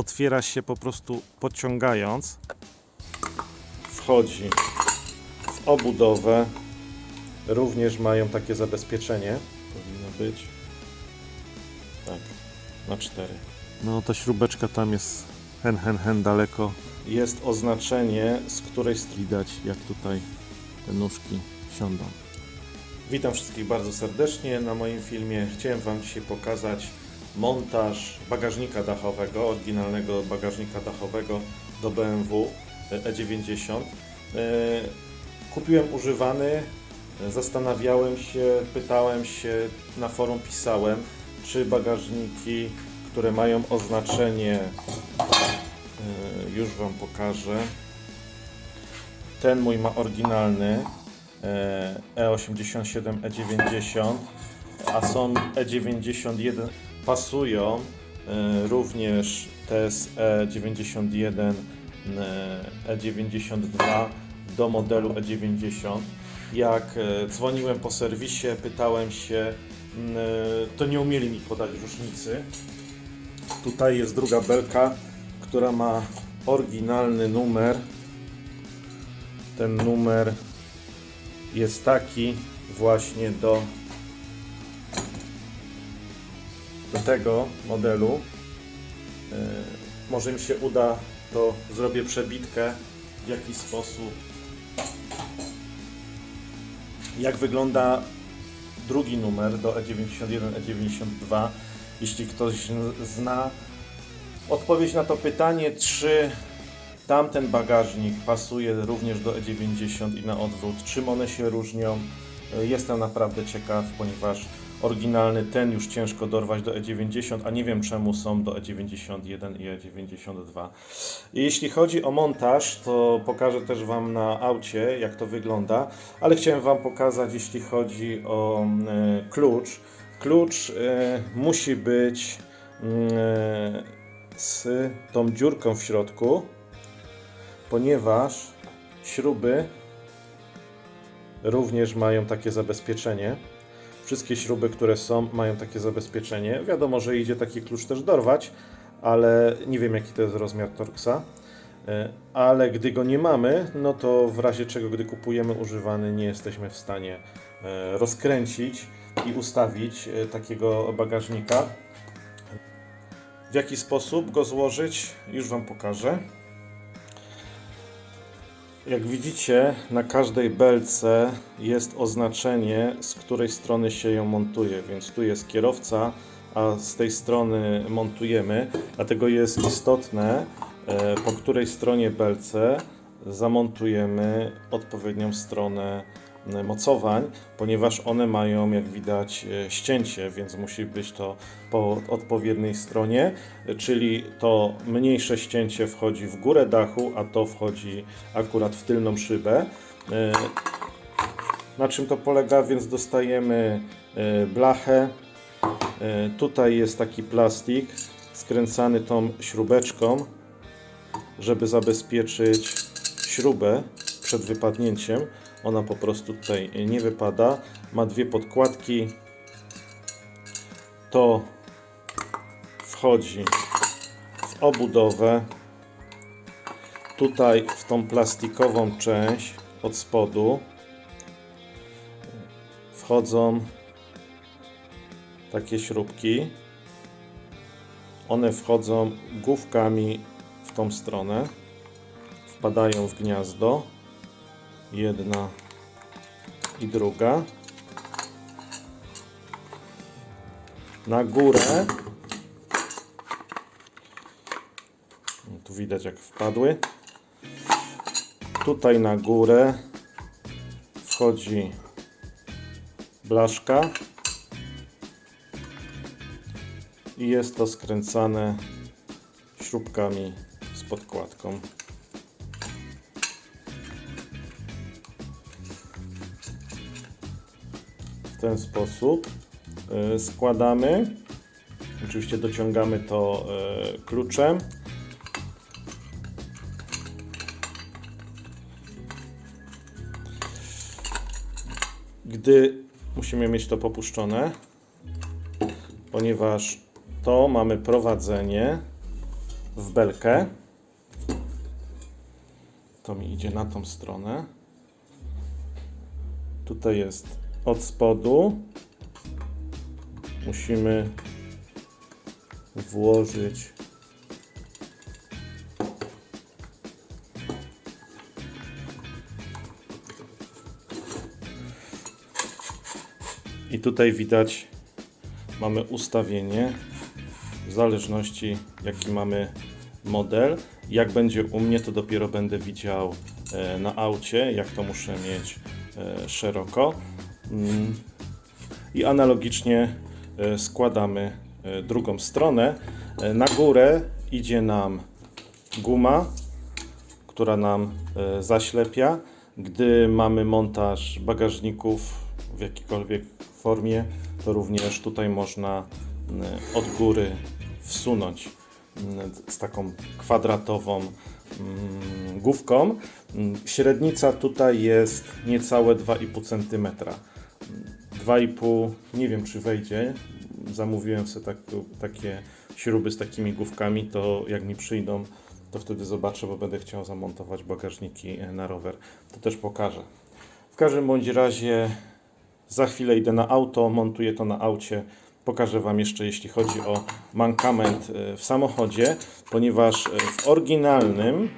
otwiera się po prostu podciągając. Wchodzi w obudowę. Również mają takie zabezpieczenie. Powinno być. Tak, na cztery. No ta śrubeczka tam jest hen, hen, hen daleko. Jest oznaczenie, z której widać jak tutaj te nóżki siądą. Witam wszystkich bardzo serdecznie na moim filmie. Chciałem Wam dzisiaj pokazać montaż bagażnika dachowego, oryginalnego bagażnika dachowego do BMW E90. E, Kupiłem używany, zastanawiałem się, pytałem się, na forum pisałem, czy bagażniki, które mają oznaczenie, e, już Wam pokażę. Ten mój ma oryginalny e, E87 E90, a są E91 pasują e, również TSE91 e, E92 do modelu E90. Jak e, dzwoniłem po serwisie, pytałem się, m, e, to nie umieli mi podać różnicy. Tutaj jest druga belka, która ma oryginalny numer. Ten numer jest taki właśnie do, do tego modelu. Yy, może mi się uda, to zrobię przebitkę w jaki sposób jak wygląda drugi numer do E E91, E92. Jeśli ktoś zna odpowiedź na to pytanie, czy tamten bagażnik pasuje również do E90 i na odwrót, czym one się różnią. Jestem naprawdę ciekaw, ponieważ oryginalny ten już ciężko dorwać do E90, a nie wiem czemu są do E91 i E92. Jeśli chodzi o montaż, to pokażę też Wam na aucie, jak to wygląda, ale chciałem Wam pokazać, jeśli chodzi o e, klucz. Klucz e, musi być e, z tą dziurką w środku, ponieważ śruby również mają takie zabezpieczenie. Wszystkie śruby, które są, mają takie zabezpieczenie. Wiadomo, że idzie taki klucz też dorwać, ale nie wiem jaki to jest rozmiar Torxa. E, Ale gdy go nie mamy, no to w razie czego, gdy kupujemy używany, nie jesteśmy w stanie e, rozkręcić i ustawić e, takiego bagażnika. W jaki sposób go złożyć, już Wam pokażę. Jak widzicie, na każdej belce jest oznaczenie, z której strony się ją montuje, więc tu jest kierowca, a z tej strony montujemy. Dlatego jest istotne, e, po której stronie belce zamontujemy odpowiednią stronę mocowań, ponieważ one mają, jak widać, e, ścięcie, więc musi być to po odpowiedniej stronie, e, czyli to mniejsze ścięcie wchodzi w górę dachu, a to wchodzi akurat w tylną szybę. E, Na czym to polega? Więc dostajemy e, blachę. E, Tutaj jest taki plastik skręcany tą śrubeczką, żeby zabezpieczyć śrubę przed wypadnięciem. Ona po prostu tutaj nie wypada. Ma dwie podkładki. To wchodzi w obudowę. Tutaj w tą plastikową część od spodu wchodzą takie śrubki. One wchodzą główkami w tą stronę. Wpadają w gniazdo. Jedna i druga. Na górę. Tu widać jak wpadły. Tutaj na górę wchodzi blaszka i jest to skręcane śrubkami z podkładką. W ten sposób y, składamy. Oczywiście dociągamy to y, kluczem. Gdy musimy mieć to popuszczone, ponieważ to mamy prowadzenie w belkę. To mi idzie na tą stronę. Tutaj jest od spodu. Musimy włożyć I tutaj widać, mamy ustawienie w zależności jaki mamy model. Jak będzie u mnie, to dopiero będę widział e, na aucie, jak to muszę mieć e, szeroko. Mm. I analogicznie e, składamy e, drugą stronę. E, Na górę idzie nam guma, która nam zaślepia. Gdy mamy montaż bagażników w jakiejkolwiek formie, to również tutaj można od góry wsunąć m, z taką kwadratową mm, główką. Mm, Średnica tutaj jest niecałe 2,5 cm. 2,5 nie wiem czy wejdzie. Zamówiłem sobie tak, takie śruby z takimi główkami, to jak mi przyjdą, to wtedy zobaczę, bo będę chciał zamontować bagażniki na rower. To też pokażę. W każdym bądź razie za chwilę idę na auto, montuję to na aucie. Pokażę Wam jeszcze, jeśli chodzi o mankament e, w samochodzie, ponieważ e, w oryginalnym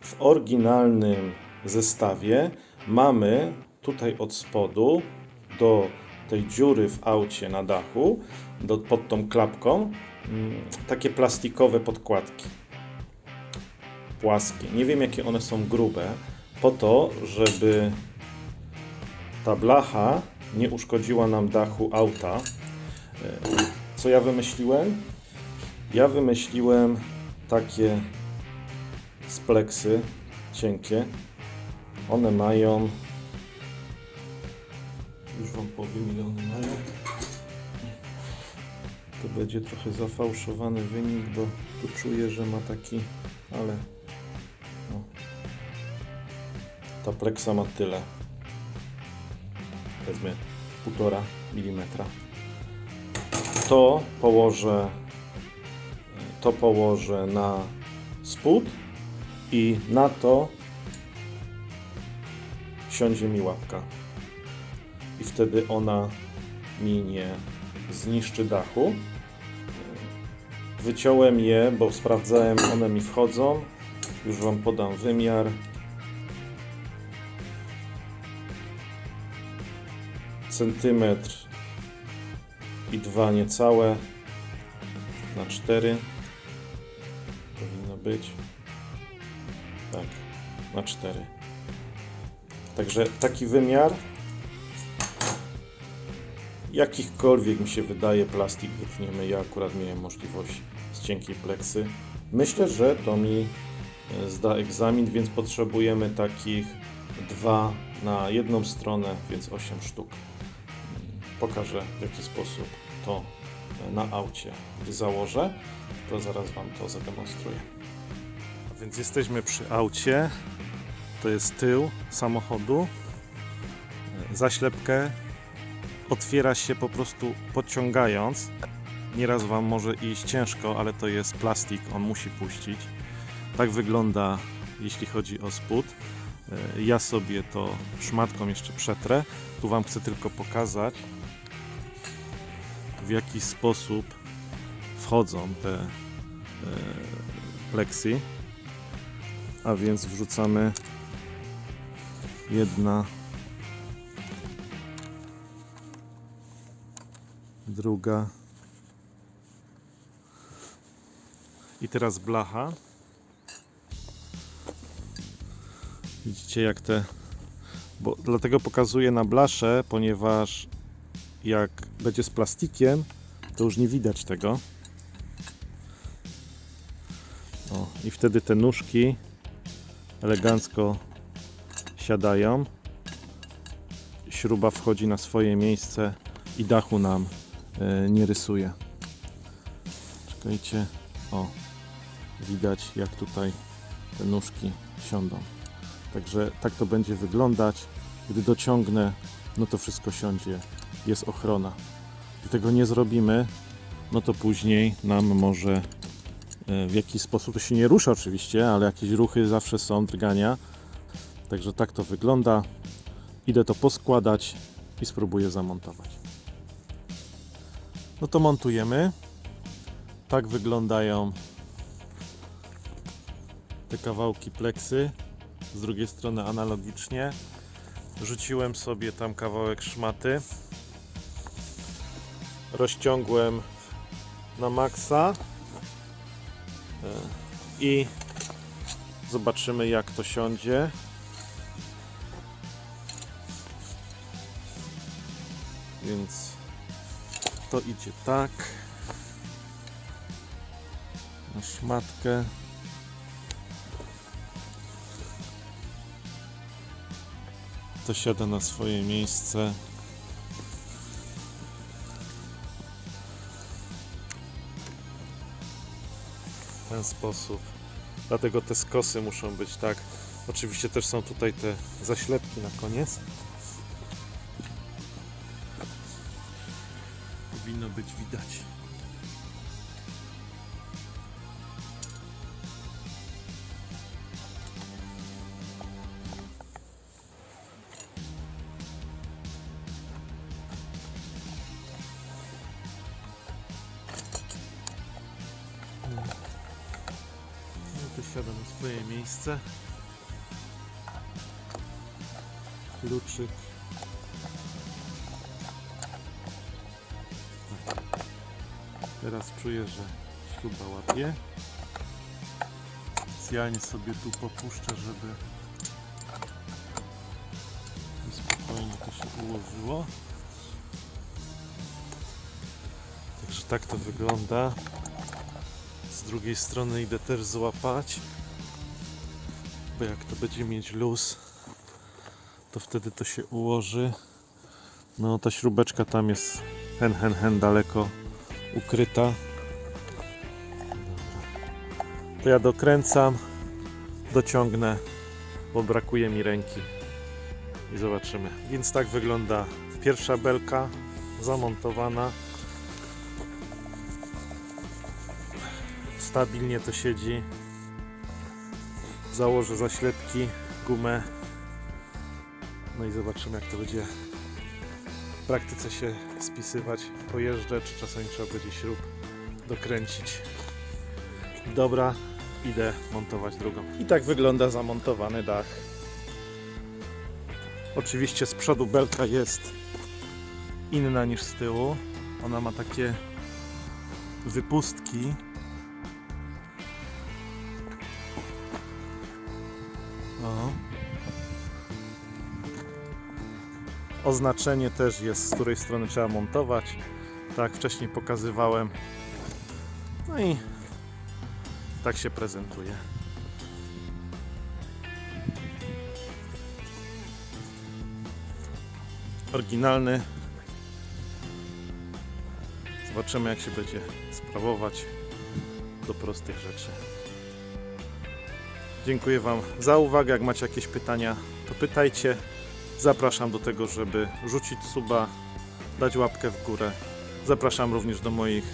w oryginalnym zestawie mamy tutaj od spodu do tej dziury w aucie na dachu, do, pod tą klapką, mm, takie plastikowe podkładki. Płaskie. Nie wiem, jakie one są grube, po to, żeby ta blacha nie uszkodziła nam dachu auta. E, Co ja wymyśliłem? Ja wymyśliłem takie spleksy cienkie. One mają. Już Wam powiem, ile one mają. To będzie trochę zafałszowany wynik, bo tu czuję, że ma taki, ale. No. Ta pleksa ma tyle. Powiedzmy 1,5 mm. To położę. To położę na spód i na to siądzie mi łapka. I wtedy ona mi nie zniszczy dachu. Wyciąłem je, bo sprawdzałem, one mi wchodzą. Już Wam podam wymiar. Centymetr i dwa niecałe na cztery powinno być. Tak, na 4. Także taki wymiar. Jakichkolwiek mi się wydaje plastik wytniemy. Ja akurat miałem możliwość z cienkiej pleksy. Myślę, że to mi e, zda egzamin, więc potrzebujemy takich dwa na jedną stronę, więc 8 sztuk. Pokażę w jaki sposób to e, na aucie założę, to zaraz Wam to zademonstruję. A więc jesteśmy przy aucie. To jest tył samochodu. Zaślepkę otwiera się po prostu podciągając. Nieraz Wam może iść ciężko, ale to jest plastik, on musi puścić. Tak wygląda, jeśli chodzi o spód. E, Ja sobie to szmatką jeszcze przetrę. Tu Wam chcę tylko pokazać, w jaki sposób wchodzą te e, pleksy. A więc wrzucamy jedna, druga i teraz blacha. Widzicie jak te, bo dlatego pokazuję na blaszę, ponieważ jak będzie z plastikiem, to już nie widać tego. O, i wtedy te nóżki elegancko siadają. Śruba wchodzi na swoje miejsce i dachu nam nie rysuje. Czekajcie. O, widać jak tutaj te nóżki siądą. Także tak to będzie wyglądać. Gdy dociągnę, no to wszystko siądzie. Jest ochrona. Gdy tego nie zrobimy, no to później nam może e, w jaki sposób to się nie rusza oczywiście, ale jakieś ruchy zawsze są, drgania. Także tak to wygląda. Idę to poskładać i spróbuję zamontować. No to montujemy. Tak wyglądają te kawałki pleksy. Z drugiej strony analogicznie. Rzuciłem sobie tam kawałek szmaty. Rozciągłem na maksa. E, I zobaczymy jak to siądzie. Więc to idzie tak. Na szmatkę. To siada na swoje miejsce. W ten sposób. Dlatego te skosy muszą być tak. Oczywiście też są tutaj te zaślepki na koniec. Powinno być widać. To siada na swoje miejsce. Kluczyk. Teraz czuję, że śruba łapie. Specjalnie sobie tu popuszczę, żeby spokojnie to się ułożyło. Także tak to wygląda. Z drugiej strony idę też złapać, bo jak to będzie mieć luz, to wtedy to się ułoży. No ta śrubeczka tam jest hen hen hen daleko ukryta. To ja dokręcam, dociągnę, bo brakuje mi ręki i zobaczymy. Więc tak wygląda pierwsza belka zamontowana. stabilnie to siedzi. Założę zaślepki, gumę. No i zobaczymy jak to będzie w praktyce się spisywać. Pojeżdżę, czy czasami trzeba będzie śrub dokręcić. Dobra, idę montować drugą. I tak wygląda zamontowany dach. Oczywiście z przodu belka jest inna niż z tyłu. Ona ma takie wypustki O. Oznaczenie też jest, z której strony trzeba montować. Tak wcześniej pokazywałem. No i tak się prezentuje. Oryginalny. Zobaczymy jak się będzie sprawować do prostych rzeczy. Dziękuję Wam za uwagę. Jak macie jakieś pytania, to pytajcie. Zapraszam do tego, żeby rzucić suba, dać łapkę w górę. Zapraszam również do moich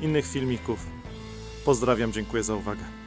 innych filmików. Pozdrawiam, dziękuję za uwagę.